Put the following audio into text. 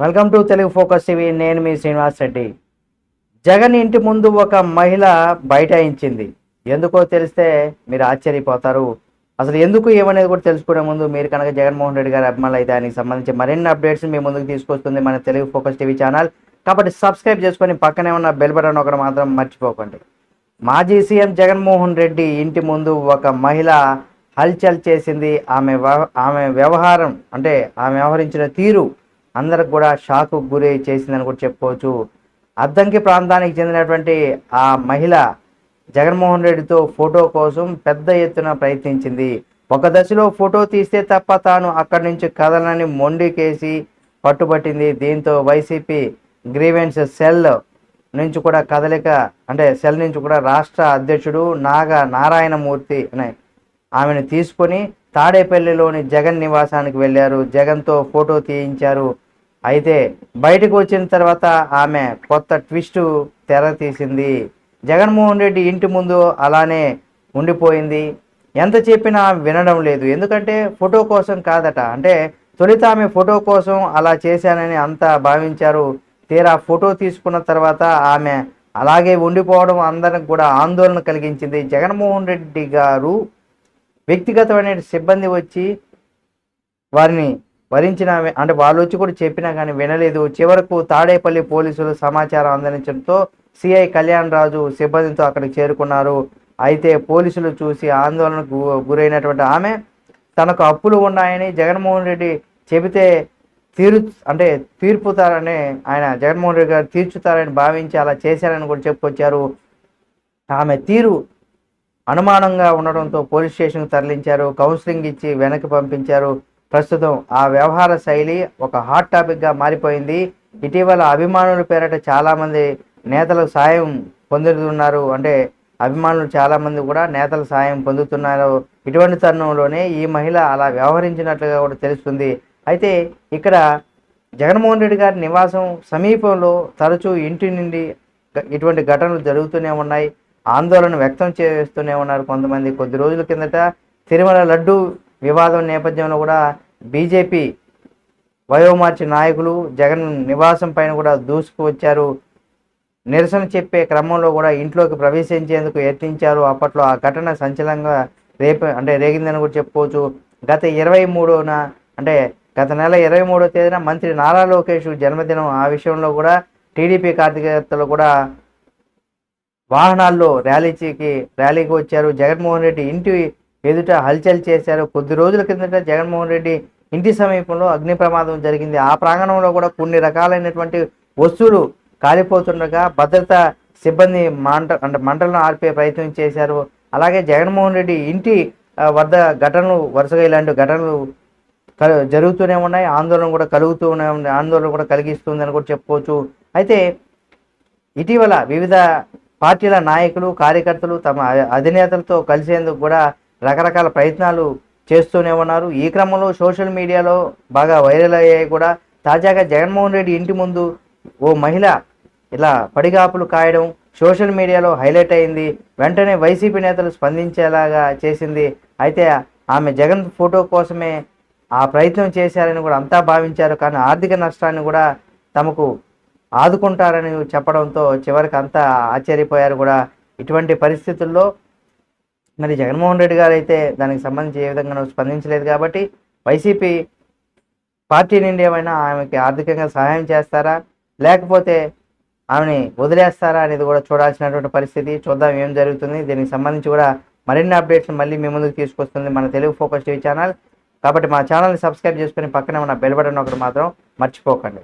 Welcome to Telugu focus TV. నేను మీ శ్రీనివాస్ రెడ్డి. జగన్ ఇంటి ముందు ఒక మహిళ బైఠాయించింది. ఎందుకో తెలిస్తే మీరు ఆశ్చర్యపోతారు. అసలు ఎందుకు ఏమనేది కూడా తెలుసుకునే ముందు మీరు కనుక జగన్మోహన్ రెడ్డి గారి అభిమానులు అయితే దానికి సంబంధించి మరిన్ని అప్డేట్స్ మీ ముందుకు తీసుకొస్తుంది మన తెలుగు ఫోకస్ టీవీ ఛానల్. కాబట్టి సబ్స్క్రైబ్ చేసుకొని పక్కనే ఉన్న బెల్ బటన్ ఒకటి మాత్రం మర్చిపోకండి. మాజీ సీఎం జగన్మోహన్ రెడ్డి ఇంటి ముందు ఒక మహిళ హల్చల్ చేసింది. ఆమె వ్యవ- ఆమె వ్యవహారం అంటే ఆమె వ్యవహరించిన తీరు అందరికి కూడా షాకు గురి చేసిందని కూడా చెప్పుకోవచ్చు. అద్దంకి ప్రాంతానికి చెందినటువంటి ఆ మహిళ జగన్మోహన్ రెడ్డితో ఫోటో కోసం పెద్ద ఎత్తున ప్రయత్నించింది. ఒక దశలో ఫోటో తీస్తే తప్ప తాను అక్కడి నుంచి కదలని మొండికేసి పట్టుబట్టింది. దీంతో వైసీపీ గ్రీవెన్స్ సెల్ నుంచి కూడా కదలిక అంటే సెల్ నుంచి కూడా రాష్ట్ర అధ్యక్షుడు నాగ నారాయణమూర్తి అనే ఆమెను తీసుకొని తాడేపల్లిలోని జగన్ నివాసానికి వెళ్ళారు. జగన్తో ఫోటో తీయించారు. అయితే బయటకు వచ్చిన తర్వాత ఆమె కొత్త ట్విస్ట్ తెర తీసింది. జగన్మోహన్ రెడ్డి ఇంటి ముందు అలానే ఉండిపోయింది. ఎంత చెప్పినా వినడం లేదు. ఎందుకంటే ఫోటో కోసం కాదట. అంటే తొలిత ఆమె ఫోటో కోసం అలా చేశానని అంతా భావించారు. తీరా ఫోటో తీసుకున్న తర్వాత ఆమె అలాగే ఉండిపోవడం అందరికి కూడా ఆందోళన కలిగించింది. జగన్మోహన్ రెడ్డి గారు వ్యక్తిగతమైన సిబ్బంది వచ్చి వారిని వరించిన అంటే వాళ్ళు వచ్చి కూడా చెప్పినా కానీ వినలేదు. చివరకు తాడేపల్లి పోలీసులు సమాచారం అందించడంతో సిఐ కళ్యాణ్ రాజు సిబ్బందితో అక్కడికి చేరుకున్నారు. అయితే పోలీసులు చూసి ఆందోళనకు గు- గురైనటువంటి ఆమె తనకు అప్పులు ఉన్నాయని జగన్మోహన్ రెడ్డి చెబితే తీరు అంటే తీర్పుతారని ఆయన జగన్మోహన్ రెడ్డి గారు తీర్చుతారని భావించి అలా చేశారని కూడా చెప్పుకొచ్చారు. ఆమె తీరు అనుమానంగా ఉండడంతో పోలీస్ స్టేషన్కు తరలించారు. కౌన్సిలింగ్ ఇచ్చి వెనక్కి పంపించారు. ప్రస్తుతం ఆ వ్యవహార శైలి ఒక హాట్ టాపిక్గా మారిపోయింది. ఇటీవల అభిమానుల పేరట చాలామంది నేతలు సాయం పొందుతున్నారు. అంటే అభిమానులు చాలామంది కూడా నేతల సాయం పొందుతున్నారు. ఇటువంటి తరుణంలోనే ఈ మహిళ అలా వ్యవహరించినట్లుగా కూడా తెలుస్తుంది. అయితే ఇక్కడ జగన్మోహన్ రెడ్డి గారి నివాసం సమీపంలో తరచూ ఇంటి నుండి ఇటువంటి ఘటనలు జరుగుతూనే ఉన్నాయి. ఆందోళన వ్యక్తం చేస్తూనే ఉన్నారు కొంతమంది. కొద్ది రోజుల కిందట తిరుమల లడ్డు వివాదం నేపథ్యంలో కూడా బీజేపీ వయోమార్చి నాయకులు జగన్ నివాసం పైన కూడా దూసుకు వచ్చారు. నిరసన చెప్పే క్రమంలో కూడా ఇంట్లోకి ప్రవేశించేందుకు యత్నించారు. అప్పట్లో ఆ ఘటన సంచలనంగా రేపు అంటే రేగిందని కూడా చెప్పుకోవచ్చు. గత ఇరవై మూడున అంటే గత నెల ఇరవై మూడో తేదీన మంత్రి నారా లోకేష్ జన్మదినం ఆ విషయంలో కూడా టీడీపీ కార్యకర్తలు కూడా వాహనాల్లో ర్యాలీకి ర్యాలీకి వచ్చారు. జగన్మోహన్ రెడ్డి ఇంటి ఎదుట హల్చల్ చేశారు. కొద్ది రోజుల కిందట జగన్మోహన్ రెడ్డి ఇంటి సమీపంలో అగ్ని ప్రమాదం జరిగింది. ఆ ప్రాంగణంలో కూడా కొన్ని రకాలైనటువంటి వస్తువులు కాలిపోతుండగా భద్రతా సిబ్బంది మంట అంటే మంటలను ఆర్పే ప్రయత్నం చేశారు. అలాగే జగన్మోహన్ రెడ్డి ఇంటి వద్ద ఘటనలు వరుసగా ఇలాంటి ఘటనలు జరుగుతూనే ఉన్నాయి. ఆందోళన కూడా కలుగుతూనే ఉంది. ఆందోళన కూడా కలిగిస్తుంది అని కూడా చెప్పుకోవచ్చు. అయితే ఇటీవల వివిధ పార్టీల నాయకులు కార్యకర్తలు తమ అధినేతలతో కలిసేందుకు కూడా రకరకాల ప్రయత్నాలు చేస్తూనే ఉన్నారు. ఈ క్రమంలో సోషల్ మీడియాలో బాగా వైరల్ అయ్యాయి కూడా. తాజాగా జగన్మోహన్ రెడ్డి ఇంటి ముందు ఓ మహిళ ఇలా పడిగాపులు కాయడం సోషల్ మీడియాలో హైలైట్ అయింది. వెంటనే వైసీపీ నేతలు స్పందించేలాగా చేసింది. అయితే ఆమె జగన్ ఫోటో కోసమే ఆ ప్రయత్నం చేశారని కూడా అంతా భావించారు. కానీ ఆర్థిక నష్టాన్ని కూడా తమకు ఆదుకుంటారని చెప్పడంతో చివరికి అంతా ఆశ్చర్యపోయారు కూడా. ఇటువంటి పరిస్థితుల్లో మరి జగన్మోహన్ రెడ్డి గారు అయితే దానికి సంబంధించి ఏ విధంగా స్పందించలేదు కాబట్టి వైసీపీ పార్టీ నుండి ఏమైనా ఆమెకి ఆర్థికంగా సహాయం చేస్తారా? లేకపోతే ఆమెని వదిలేస్తారా అనేది కూడా చూడాల్సినటువంటి పరిస్థితి. చూద్దాం ఏం జరుగుతుంది. దీనికి సంబంధించి కూడా మరిన్ని అప్డేట్స్ మళ్ళీ మీ ముందుకు తీసుకొస్తుంది మన తెలుగు ఫోకస్ టీవీ ఛానల్. కాబట్టి మా ఛానల్ని సబ్స్క్రైబ్ చేసుకుని పక్కనే ఉన్న బెల్ బటన్ ఒకటి మాత్రం మర్చిపోకండి.